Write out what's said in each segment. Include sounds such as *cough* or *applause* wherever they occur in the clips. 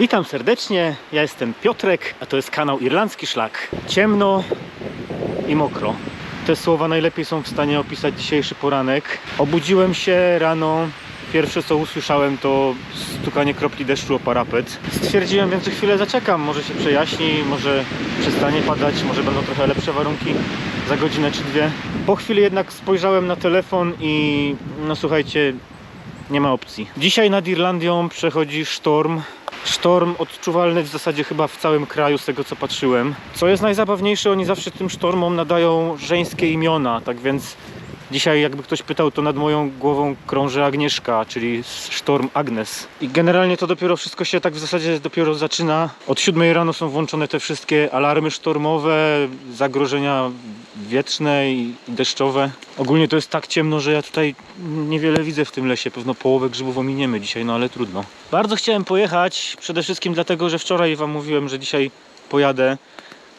Witam serdecznie, ja jestem Piotrek, a to jest kanał Irlandzki Szlak. Ciemno i mokro. Te słowa najlepiej są w stanie opisać dzisiejszy poranek. Obudziłem się rano, pierwsze co usłyszałem to stukanie kropli deszczu o parapet. Stwierdziłem więc, chwilę zaczekam, może się przejaśni, może przestanie padać, może będą trochę lepsze warunki za godzinę czy dwie. Po chwili jednak spojrzałem na telefon i no słuchajcie, nie ma opcji. Dzisiaj nad Irlandią przechodzi sztorm. Sztorm odczuwalny w zasadzie chyba w całym kraju, z tego co patrzyłem. Co jest najzabawniejsze, oni zawsze tym sztormom nadają żeńskie imiona, tak więc dzisiaj jakby ktoś pytał, to nad moją głową krąży Agnieszka, czyli sztorm Agnes. I generalnie to dopiero wszystko się tak w zasadzie dopiero zaczyna. Od 7 rano są włączone te wszystkie alarmy sztormowe, zagrożenia wietrzne i deszczowe. Ogólnie to jest tak ciemno, że ja tutaj niewiele widzę w tym lesie. Pewno połowę grzybów ominiemy dzisiaj, no ale trudno. Bardzo chciałem pojechać, przede wszystkim dlatego, że wczoraj Wam mówiłem, że dzisiaj pojadę.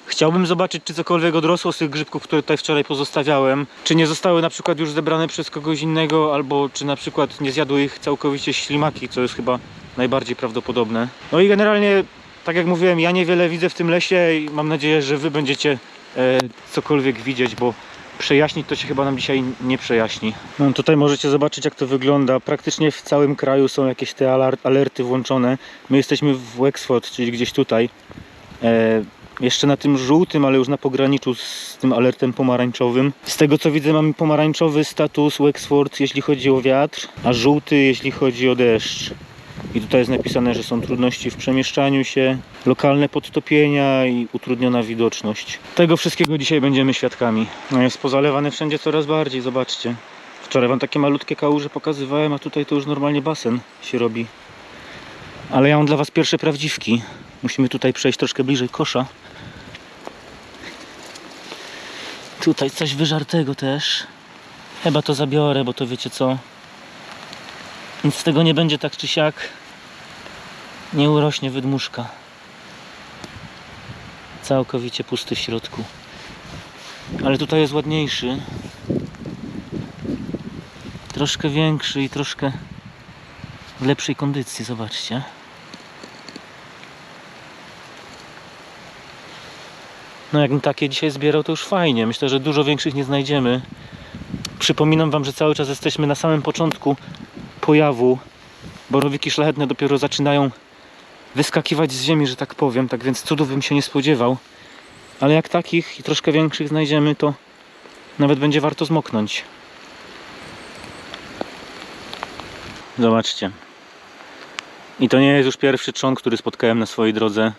Chciałbym zobaczyć, czy cokolwiek odrosło z tych grzybków, które tutaj wczoraj pozostawiałem. Czy nie zostały na przykład już zebrane przez kogoś innego, albo czy na przykład nie zjadły ich całkowicie ślimaki, co jest chyba najbardziej prawdopodobne. No i generalnie, tak jak mówiłem, ja niewiele widzę w tym lesie i mam nadzieję, że Wy będziecie e, cokolwiek widzieć, bo przejaśnić to się chyba nam dzisiaj nie przejaśni. No tutaj możecie zobaczyć jak to wygląda. Praktycznie w całym kraju są jakieś te alerty włączone. My jesteśmy w Wexford, czyli gdzieś tutaj. E, jeszcze na tym żółtym, ale już na pograniczu z tym alertem pomarańczowym. Z tego co widzę mamy pomarańczowy status Wexford jeśli chodzi o wiatr, a żółty jeśli chodzi o deszcz. I tutaj jest napisane, że są trudności w przemieszczaniu się, lokalne podtopienia i utrudniona widoczność. Tego wszystkiego dzisiaj będziemy świadkami. No jest pozalewane wszędzie coraz bardziej, zobaczcie. Wczoraj wam takie malutkie kałuże pokazywałem, a tutaj to już normalnie basen się robi. Ale ja mam dla was pierwsze prawdziwki. Musimy tutaj przejść troszkę bliżej kosza. Tutaj coś wyżartego też. Chyba to zabiorę, bo to wiecie co. Nic z tego nie będzie tak czy siak. Nie urośnie wydmuszka. Całkowicie pusty w środku. Ale tutaj jest ładniejszy. Troszkę większy i troszkę w lepszej kondycji, zobaczcie. No jakbym takie dzisiaj zbierał, to już fajnie. Myślę, że dużo większych nie znajdziemy. Przypominam Wam, że cały czas jesteśmy na samym początku pojawu. Borowiki szlachetne dopiero zaczynają wyskakiwać z ziemi, że tak powiem. Tak więc cudów bym się nie spodziewał. Ale jak takich i troszkę większych znajdziemy, to nawet będzie warto zmoknąć. Zobaczcie. I to nie jest już pierwszy trzon, który spotkałem na swojej drodze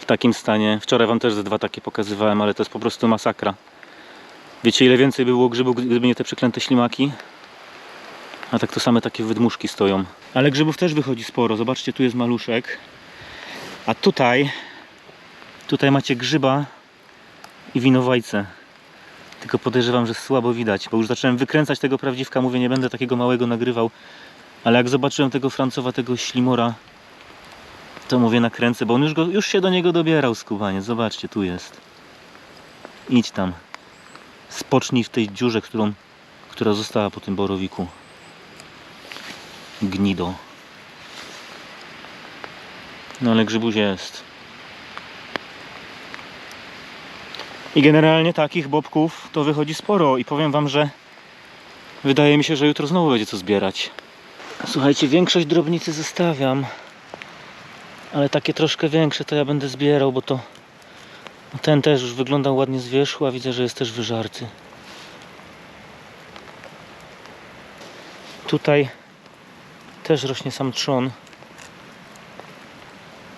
w takim stanie. Wczoraj wam też ze dwa takie pokazywałem, ale to jest po prostu masakra. Wiecie ile więcej by było grzybów, gdyby nie te przeklęte ślimaki? A tak to same takie wydmuszki stoją. Ale grzybów też wychodzi sporo. Zobaczcie, tu jest maluszek. A tutaj, tutaj macie grzyba i winowajce. Tylko podejrzewam, że słabo widać, bo już zacząłem wykręcać tego prawdziwka. Mówię, nie będę takiego małego nagrywał. Ale jak zobaczyłem tego francowatego ślimora, to mówię nakręcę, bo on już, go, już się do niego dobierał skubaniec. Zobaczcie, tu jest. Idź tam. Spocznij w tej dziurze, którą, która została po tym borowiku. Gnido. No ale grzybuś jest. I generalnie takich bobków to wychodzi sporo i powiem wam, że wydaje mi się, że jutro znowu będzie co zbierać. Słuchajcie, większość drobnicy zostawiam. Ale takie troszkę większe to ja będę zbierał, bo to ten też już wyglądał ładnie z wierzchu, a widzę, że jest też wyżarty. Tutaj też rośnie sam trzon.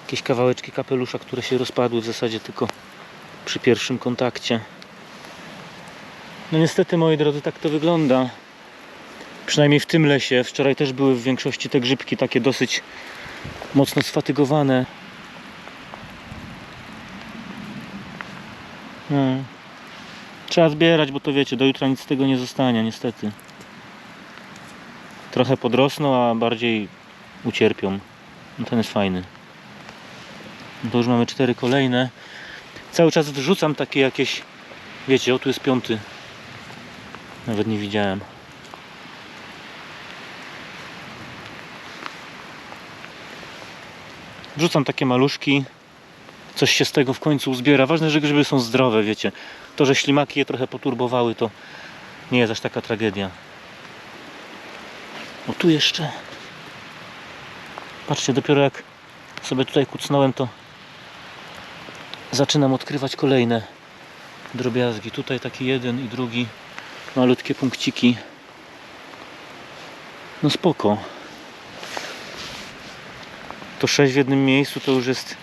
Jakieś kawałeczki kapelusza, które się rozpadły w zasadzie tylko przy pierwszym kontakcie. No niestety, moi drodzy, tak to wygląda. Przynajmniej w tym lesie. Wczoraj też były w większości te grzybki takie dosyć mocno sfatygowane. No. Trzeba zbierać, bo to wiecie, do jutra nic z tego nie zostanie, niestety. Trochę podrosną, a bardziej ucierpią. No ten jest fajny. No to już mamy cztery kolejne. Cały czas wrzucam takie jakieś, wiecie, o tu jest piąty. Nawet nie widziałem. Wrzucam takie maluszki. Coś się z tego w końcu uzbiera. Ważne, że grzyby są zdrowe, wiecie. To, że ślimaki je trochę poturbowały, to nie jest aż taka tragedia. O tu jeszcze. Patrzcie, dopiero jak sobie tutaj kucnąłem, to zaczynam odkrywać kolejne drobiazgi. Tutaj taki jeden i drugi. Malutkie punkciki. No spoko. To sześć w jednym miejscu to już jest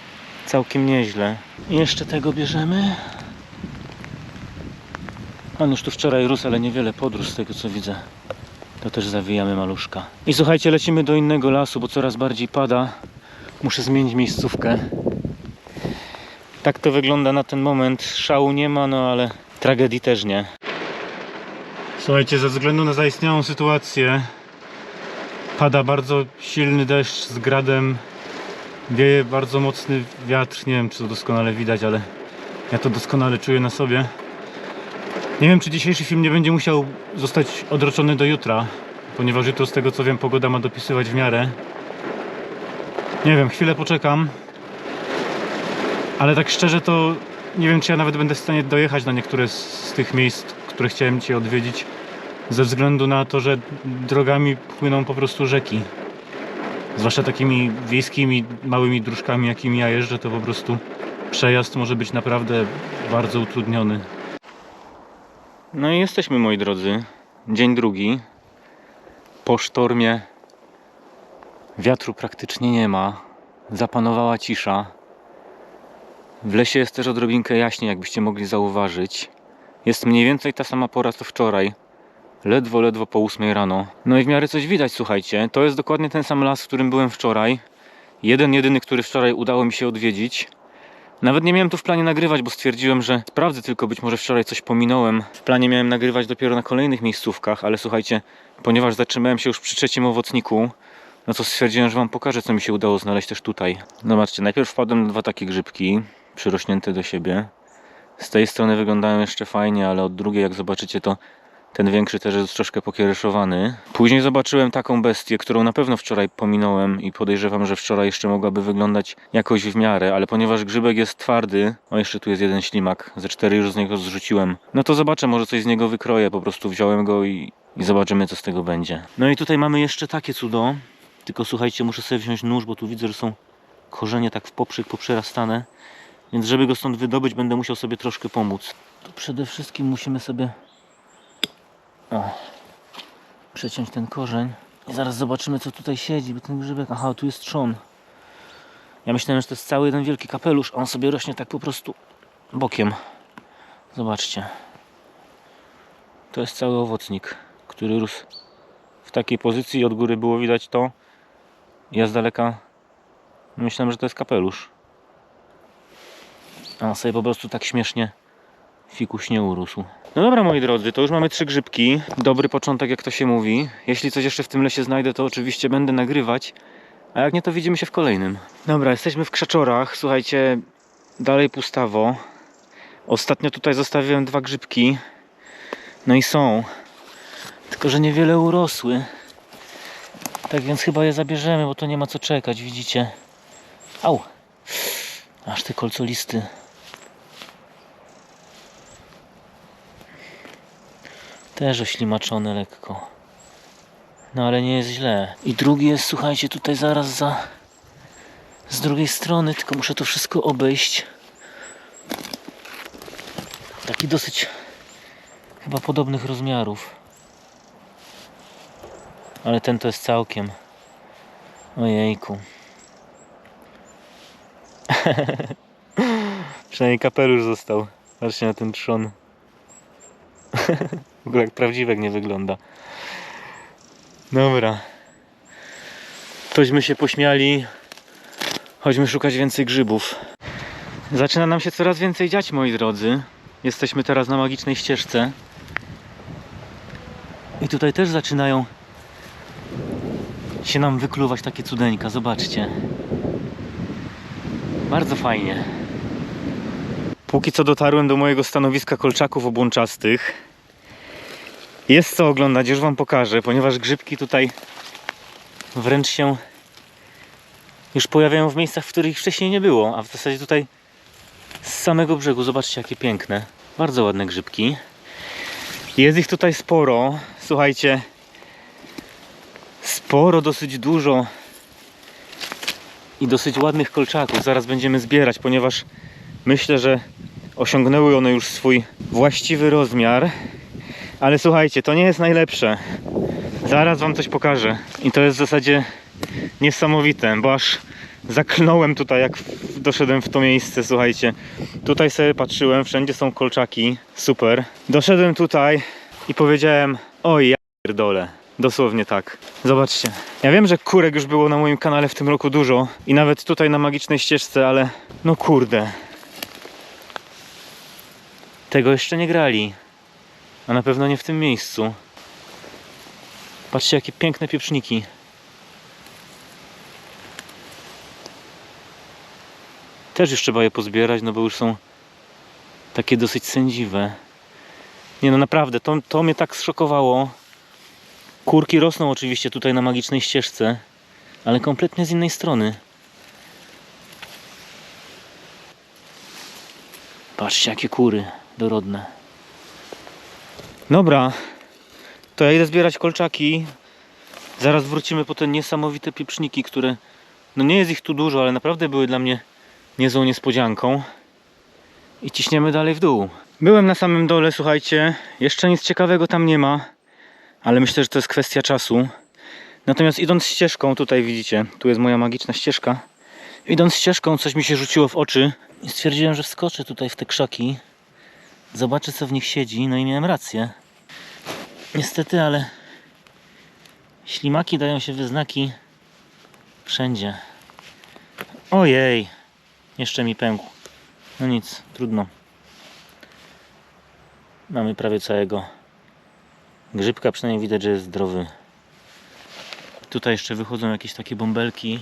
całkiem nieźle. I jeszcze tego bierzemy. A już tu wczoraj rósł, ale niewiele podrósł z tego co widzę. To też zawijamy maluszka. I słuchajcie, lecimy do innego lasu, bo coraz bardziej pada. Muszę zmienić miejscówkę. Tak to wygląda na ten moment. Szału nie ma, no ale tragedii też nie. Słuchajcie, ze względu na zaistniałą sytuację pada bardzo silny deszcz z gradem. Wieje bardzo mocny wiatr. Nie wiem, czy to doskonale widać, ale ja to doskonale czuję na sobie. Nie wiem, czy dzisiejszy film nie będzie musiał zostać odroczony do jutra, ponieważ jutro, z tego co wiem, pogoda ma dopisywać w miarę. Nie wiem, chwilę poczekam. Ale tak szczerze to nie wiem, czy ja nawet będę w stanie dojechać na niektóre z, tych miejsc, które chciałem Cię odwiedzić, ze względu na to, że drogami płyną po prostu rzeki. Zwłaszcza takimi wiejskimi, małymi dróżkami, jakimi ja jeżdżę, to po prostu przejazd może być naprawdę bardzo utrudniony. No i jesteśmy, moi drodzy. Dzień drugi. Po sztormie wiatru praktycznie nie ma. Zapanowała cisza. W lesie jest też odrobinkę jaśniej, jakbyście mogli zauważyć. Jest mniej więcej ta sama pora co wczoraj. Ledwo, ledwo po 8 rano. No i w miarę coś widać, słuchajcie. To jest dokładnie ten sam las, w którym byłem wczoraj. Jeden, jedyny, który wczoraj udało mi się odwiedzić. Nawet nie miałem tu w planie nagrywać, bo stwierdziłem, że sprawdzę tylko, być może wczoraj coś pominąłem. W planie miałem nagrywać dopiero na kolejnych miejscówkach, ale słuchajcie, ponieważ zatrzymałem się już przy trzecim owocniku, no to stwierdziłem, że wam pokażę, co mi się udało znaleźć też tutaj. Zobaczcie, najpierw wpadłem na dwa takie grzybki, przyrośnięte do siebie. Z tej strony wyglądają jeszcze fajnie, ale od drugiej, jak zobaczycie, to ten większy też jest troszkę pokiereszowany. Później zobaczyłem taką bestię, którą na pewno wczoraj pominąłem i podejrzewam, że wczoraj jeszcze mogłaby wyglądać jakoś w miarę, ale ponieważ grzybek jest twardy, o jeszcze tu jest jeden ślimak, ze cztery już z niego zrzuciłem, no to zobaczę, może coś z niego wykroję, po prostu wziąłem go i, i zobaczymy co z tego będzie. No i tutaj mamy jeszcze takie cudo, tylko słuchajcie, muszę sobie wziąć nóż, bo tu widzę, że są korzenie tak w poprzek poprzerastane, więc żeby go stąd wydobyć, będę musiał sobie troszkę pomóc. Tu przede wszystkim musimy sobie o, przeciąć ten korzeń. I zaraz zobaczymy, co tutaj siedzi, bo ten grzybek. Aha, tu jest trzon. Ja myślałem, że to jest cały jeden wielki kapelusz, a on sobie rośnie tak po prostu bokiem. Zobaczcie. To jest cały owocnik, który rósł w takiej pozycji. Od góry było widać to. Ja z daleka myślałem, że to jest kapelusz. A on sobie po prostu tak śmiesznie fikuś nie urósł. No dobra moi drodzy, to już mamy trzy grzybki. Dobry początek jak to się mówi. Jeśli coś jeszcze w tym lesie znajdę, to oczywiście będę nagrywać. A jak nie, to widzimy się w kolejnym. Dobra, jesteśmy w krzaczorach. Słuchajcie, dalej pustawo. Ostatnio tutaj zostawiłem dwa grzybki. No i są. Tylko, że niewiele urosły. Tak więc chyba je zabierzemy, bo to nie ma co czekać, widzicie. Au! Aż te kolcolisty. Też oślimaczony lekko. No ale nie jest źle. I drugi jest, słuchajcie, tutaj zaraz za... Z drugiej strony, tylko muszę to wszystko obejść. Taki dosyć chyba podobnych rozmiarów. Ale ten to jest całkiem. Ojejku. *laughs* Przynajmniej kapelusz został. Patrzcie na ten trzon. *laughs* W ogóle jak prawdziwek nie wygląda. Dobra. Tośmy się pośmiali. Chodźmy szukać więcej grzybów. Zaczyna nam się coraz więcej dziać, moi drodzy. Jesteśmy teraz na magicznej ścieżce. I tutaj też zaczynają się nam wykluwać takie cudeńka. Zobaczcie. Bardzo fajnie. Póki co dotarłem do mojego stanowiska kolczaków obłączastych. Jest co oglądać, już Wam pokażę, ponieważ grzybki tutaj wręcz się już pojawiają w miejscach, w których ich wcześniej nie było, a w zasadzie tutaj z samego brzegu, zobaczcie jakie piękne, bardzo ładne grzybki. Jest ich tutaj sporo, słuchajcie, sporo, dosyć dużo i dosyć ładnych kolczaków. Zaraz będziemy zbierać, ponieważ myślę, że osiągnęły one już swój właściwy rozmiar. Ale słuchajcie, to nie jest najlepsze. Zaraz wam coś pokażę. I to jest w zasadzie niesamowite, bo aż zaklnąłem tutaj, jak doszedłem w to miejsce. Słuchajcie, tutaj sobie patrzyłem, wszędzie są kolczaki. Super. Doszedłem tutaj i powiedziałem: Oj, ja pierdolę. Dosłownie tak. Zobaczcie. Ja wiem, że kurek już było na moim kanale w tym roku dużo i nawet tutaj na magicznej ścieżce, ale no kurde. Tego jeszcze nie grali. A na pewno nie w tym miejscu. Patrzcie, jakie piękne pieprzniki. Też już trzeba je pozbierać, no bo już są takie dosyć sędziwe. Nie no naprawdę, to, to mnie tak zszokowało. Kurki rosną oczywiście tutaj na magicznej ścieżce, ale kompletnie z innej strony. Patrzcie, jakie kury dorodne. Dobra, to ja idę zbierać kolczaki. Zaraz wrócimy po te niesamowite pieprzniki, które... No nie jest ich tu dużo, ale naprawdę były dla mnie niezłą niespodzianką. I ciśniemy dalej w dół. Byłem na samym dole, słuchajcie. Jeszcze nic ciekawego tam nie ma. Ale myślę, że to jest kwestia czasu. Natomiast idąc ścieżką, tutaj widzicie, tu jest moja magiczna ścieżka. Idąc ścieżką, coś mi się rzuciło w oczy i stwierdziłem, że wskoczę tutaj w te krzaki. Zobaczę, co w nich siedzi. No i miałem rację. Niestety, ale ślimaki dają się we znaki wszędzie. Ojej, jeszcze mi pękł. No nic, trudno. Mamy prawie całego grzybka, przynajmniej widać, że jest zdrowy. Tutaj jeszcze wychodzą jakieś takie bąbelki.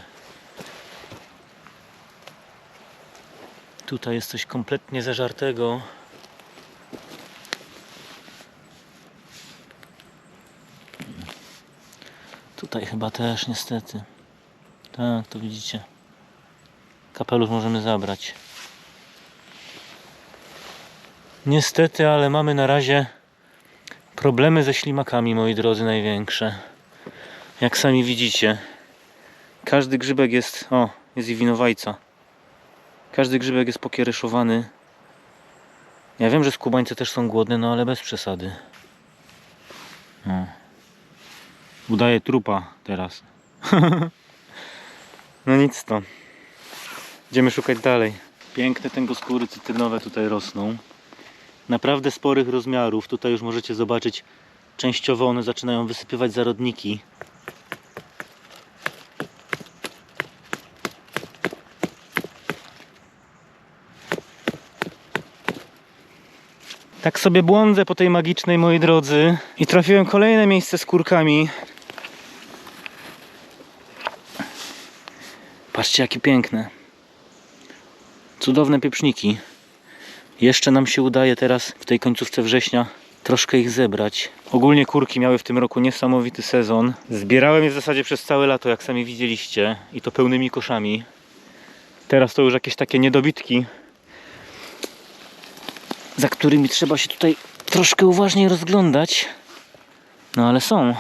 Tutaj jest coś kompletnie zażartego. Tutaj chyba też niestety. Tak, to widzicie. Kapelusz możemy zabrać. Niestety, ale mamy na razie problemy ze ślimakami, moi drodzy, największe. Jak sami widzicie, każdy grzybek jest. O, jest i winowajca. Każdy grzybek jest pokiereszowany. Ja wiem, że skubańce też są głodne, no ale bez przesady. No. Udaje trupa teraz. *laughs* no nic to. Idziemy szukać dalej. Piękne tęgoskóry cytrynowe tutaj rosną. Naprawdę sporych rozmiarów. Tutaj już możecie zobaczyć, częściowo one zaczynają wysypywać zarodniki. Tak sobie błądzę po tej magicznej, moi drodzy. I trafiłem kolejne miejsce z kurkami. Patrzcie, jakie piękne. Cudowne pieprzniki. Jeszcze nam się udaje teraz w tej końcówce września troszkę ich zebrać. Ogólnie kurki miały w tym roku niesamowity sezon. Zbierałem je w zasadzie przez całe lato, jak sami widzieliście, i to pełnymi koszami. Teraz to już jakieś takie niedobitki, za którymi trzeba się tutaj troszkę uważniej rozglądać. No ale są.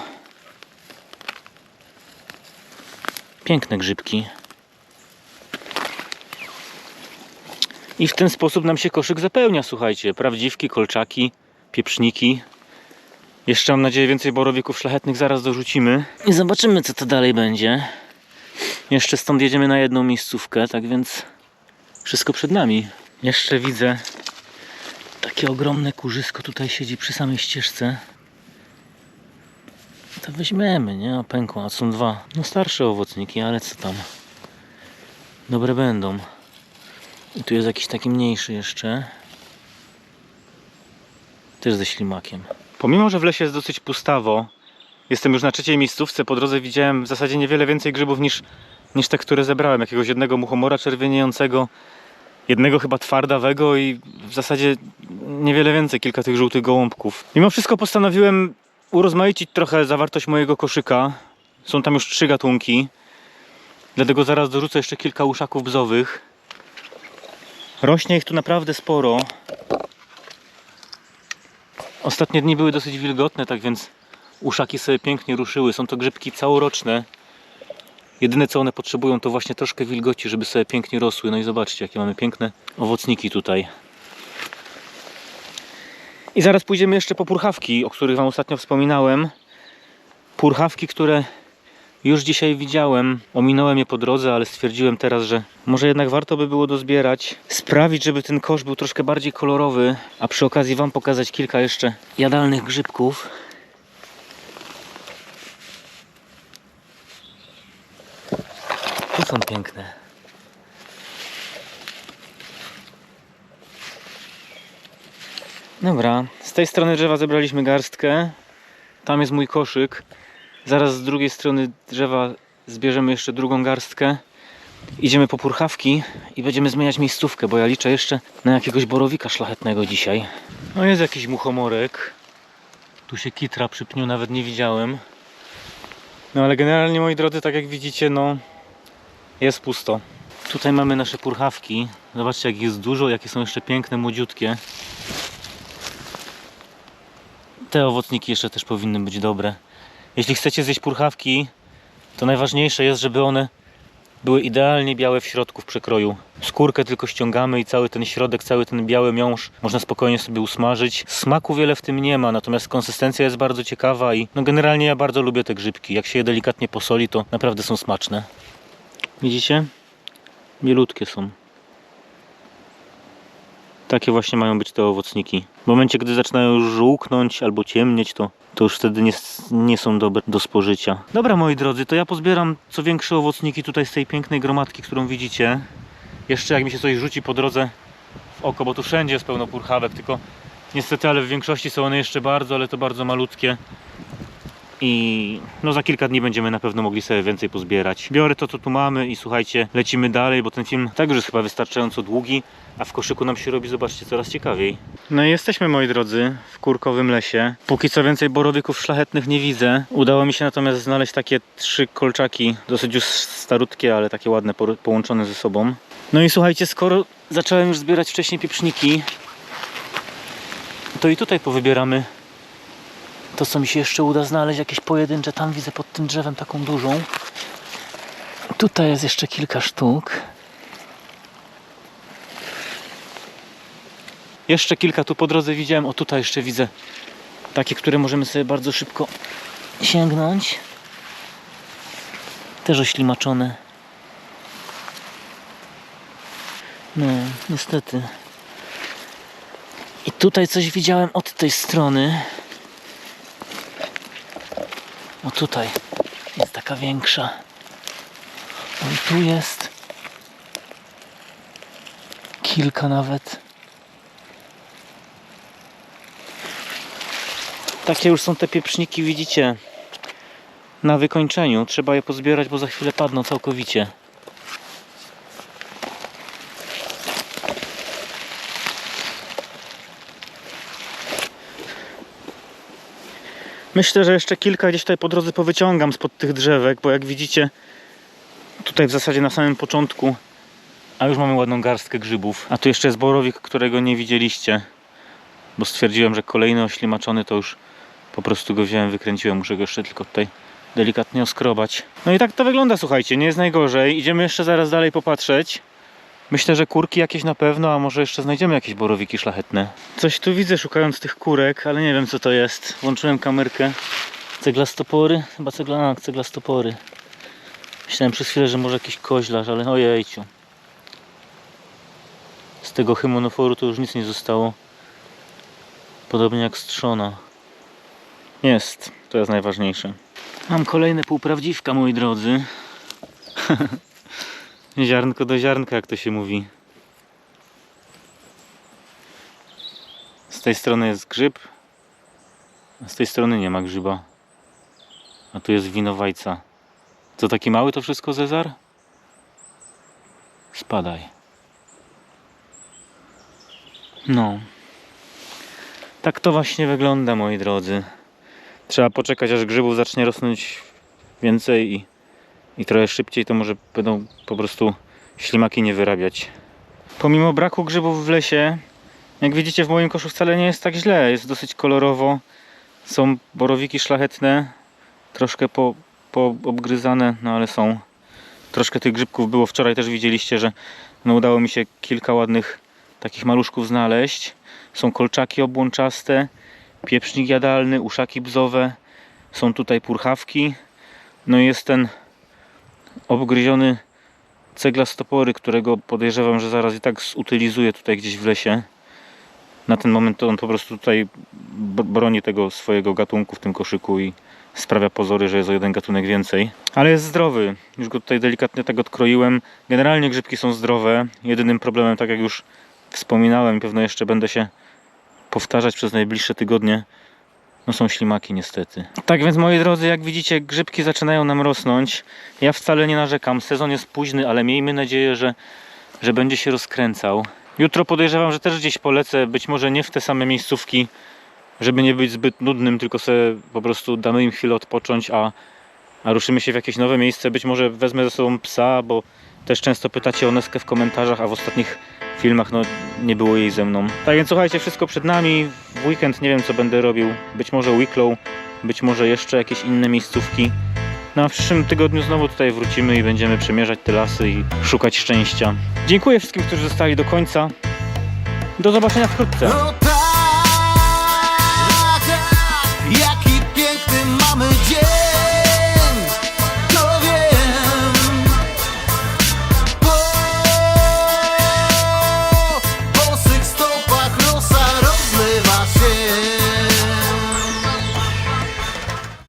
Piękne grzybki. I w ten sposób nam się koszyk zapełnia, słuchajcie. Prawdziwki, kolczaki, pieprzniki. Jeszcze mam nadzieję więcej borowików szlachetnych zaraz dorzucimy. I zobaczymy co to dalej będzie. Jeszcze stąd jedziemy na jedną miejscówkę, tak więc wszystko przed nami. Jeszcze widzę takie ogromne kurzysko tutaj siedzi przy samej ścieżce. To weźmiemy, nie? O, pękło, a są dwa. No starsze owocniki, ale co tam. Dobre będą. I tu jest jakiś taki mniejszy jeszcze. Też ze ślimakiem. Pomimo, że w lesie jest dosyć pustawo, jestem już na trzeciej miejscówce. Po drodze widziałem w zasadzie niewiele więcej grzybów niż, niż te, które zebrałem. Jakiegoś jednego muchomora czerwieniejącego, jednego chyba twardawego i w zasadzie niewiele więcej, kilka tych żółtych gołąbków. Mimo wszystko postanowiłem urozmaicić trochę zawartość mojego koszyka. Są tam już trzy gatunki. Dlatego zaraz dorzucę jeszcze kilka uszaków bzowych. Rośnie ich tu naprawdę sporo. Ostatnie dni były dosyć wilgotne, tak więc uszaki sobie pięknie ruszyły. Są to grzybki całoroczne. Jedyne co one potrzebują to właśnie troszkę wilgoci, żeby sobie pięknie rosły. No i zobaczcie jakie mamy piękne owocniki tutaj. I zaraz pójdziemy jeszcze po purchawki, o których Wam ostatnio wspominałem. Purchawki, które już dzisiaj widziałem. Ominąłem je po drodze, ale stwierdziłem teraz, że może jednak warto by było dozbierać. Sprawić, żeby ten kosz był troszkę bardziej kolorowy, a przy okazji Wam pokazać kilka jeszcze jadalnych grzybków. Tu są piękne. Dobra, z tej strony drzewa zebraliśmy garstkę. Tam jest mój koszyk. Zaraz z drugiej strony drzewa zbierzemy jeszcze drugą garstkę. Idziemy po purchawki i będziemy zmieniać miejscówkę, bo ja liczę jeszcze na jakiegoś borowika szlachetnego dzisiaj. No jest jakiś muchomorek. Tu się kitra przy pniu nawet nie widziałem. No ale generalnie moi drodzy, tak jak widzicie, no jest pusto. Tutaj mamy nasze purchawki. Zobaczcie jak jest dużo, jakie są jeszcze piękne, młodziutkie. Te owocniki jeszcze też powinny być dobre. Jeśli chcecie zjeść purchawki, to najważniejsze jest, żeby one były idealnie białe w środku w przekroju. Skórkę tylko ściągamy i cały ten środek, cały ten biały miąższ można spokojnie sobie usmażyć. Smaku wiele w tym nie ma, natomiast konsystencja jest bardzo ciekawa i no generalnie ja bardzo lubię te grzybki. Jak się je delikatnie posoli, to naprawdę są smaczne. Widzicie? Mielutkie są. Takie właśnie mają być te owocniki. W momencie, gdy zaczynają już żółknąć albo ciemnieć, to, to już wtedy nie, nie są dobre do spożycia. Dobra, moi drodzy, to ja pozbieram co większe owocniki tutaj z tej pięknej gromadki, którą widzicie. Jeszcze jak mi się coś rzuci po drodze w oko, bo tu wszędzie jest pełno purchawek, tylko niestety, ale w większości są one jeszcze bardzo, ale to bardzo malutkie. I no za kilka dni będziemy na pewno mogli sobie więcej pozbierać. Biorę to, co tu mamy i słuchajcie, lecimy dalej, bo ten film tak już jest chyba wystarczająco długi, a w koszyku nam się robi, zobaczcie, coraz ciekawiej. No i jesteśmy, moi drodzy, w kurkowym lesie. Póki co więcej borowików szlachetnych nie widzę. Udało mi się natomiast znaleźć takie trzy kolczaki, dosyć już starutkie, ale takie ładne, połączone ze sobą. No i słuchajcie, skoro zacząłem już zbierać wcześniej pieprzniki, to i tutaj powybieramy to, co mi się jeszcze uda znaleźć, jakieś pojedyncze, tam widzę pod tym drzewem taką dużą. Tutaj jest jeszcze kilka sztuk. Jeszcze kilka tu po drodze widziałem. O tutaj jeszcze widzę takie, które możemy sobie bardzo szybko sięgnąć. Też oślimaczone. No, niestety. I tutaj coś widziałem od tej strony. O tutaj jest taka większa. O i tu jest. Kilka nawet. Takie już są te pieprzniki, widzicie, na wykończeniu. Trzeba je pozbierać, bo za chwilę padną całkowicie. Myślę, że jeszcze kilka gdzieś tutaj po drodze powyciągam spod tych drzewek, bo jak widzicie, tutaj w zasadzie na samym początku, a już mamy ładną garstkę grzybów. A tu jeszcze jest borowik, którego nie widzieliście, bo stwierdziłem, że kolejny oślimaczony to już po prostu go wziąłem, wykręciłem, muszę go jeszcze tylko tutaj delikatnie oskrobać. No i tak to wygląda, słuchajcie, nie jest najgorzej. Idziemy jeszcze zaraz dalej popatrzeć. Myślę, że kurki jakieś na pewno, a może jeszcze znajdziemy jakieś borowiki szlachetne. Coś tu widzę szukając tych kurek, ale nie wiem co to jest. Włączyłem kamerkę. Ceglastopory? Chyba cegla, a, ceglastopory. Myślałem przez chwilę, że może jakiś koźlarz, ale ojejciu. Z tego hymonoforu to już nic nie zostało. Podobnie jak z trzona. Jest, to jest najważniejsze. Mam kolejne półprawdziwka, moi drodzy. *laughs* Ziarnko do ziarnka, jak to się mówi. Z tej strony jest grzyb, a z tej strony nie ma grzyba. A tu jest winowajca. Co taki mały to wszystko, Cezar? Spadaj. No. Tak to właśnie wygląda, moi drodzy. Trzeba poczekać, aż grzybów zacznie rosnąć więcej i i trochę szybciej, to może będą po prostu ślimaki nie wyrabiać. Pomimo braku grzybów w lesie, jak widzicie w moim koszu wcale nie jest tak źle. Jest dosyć kolorowo. Są borowiki szlachetne, troszkę po, po obgryzane, no ale są. Troszkę tych grzybków było. Wczoraj też widzieliście, że no udało mi się kilka ładnych takich maluszków znaleźć. Są kolczaki obłączaste, pieprznik jadalny, uszaki bzowe. Są tutaj purchawki. No i jest ten obgryziony cegla stopory, którego podejrzewam, że zaraz i tak zutylizuję tutaj gdzieś w lesie. Na ten moment to on po prostu tutaj broni tego swojego gatunku w tym koszyku i sprawia pozory, że jest o jeden gatunek więcej. Ale jest zdrowy. Już go tutaj delikatnie tak odkroiłem. Generalnie grzybki są zdrowe. Jedynym problemem, tak jak już wspominałem, pewno jeszcze będę się powtarzać przez najbliższe tygodnie, no są ślimaki niestety. Tak więc moi drodzy, jak widzicie grzybki zaczynają nam rosnąć. Ja wcale nie narzekam. Sezon jest późny, ale miejmy nadzieję, że, że będzie się rozkręcał. Jutro podejrzewam, że też gdzieś polecę, być może nie w te same miejscówki, żeby nie być zbyt nudnym, tylko sobie po prostu damy im chwilę odpocząć, a, a ruszymy się w jakieś nowe miejsce. Być może wezmę ze sobą psa, bo też często pytacie o Neskę w komentarzach, a w ostatnich filmach no, nie było jej ze mną. Tak więc słuchajcie, wszystko przed nami. W weekend nie wiem co będę robił. Być może Wicklow, być może jeszcze jakieś inne miejscówki. No przyszłym tygodniu znowu tutaj wrócimy i będziemy przemierzać te lasy i szukać szczęścia. Dziękuję wszystkim, którzy zostali do końca. Do zobaczenia wkrótce. No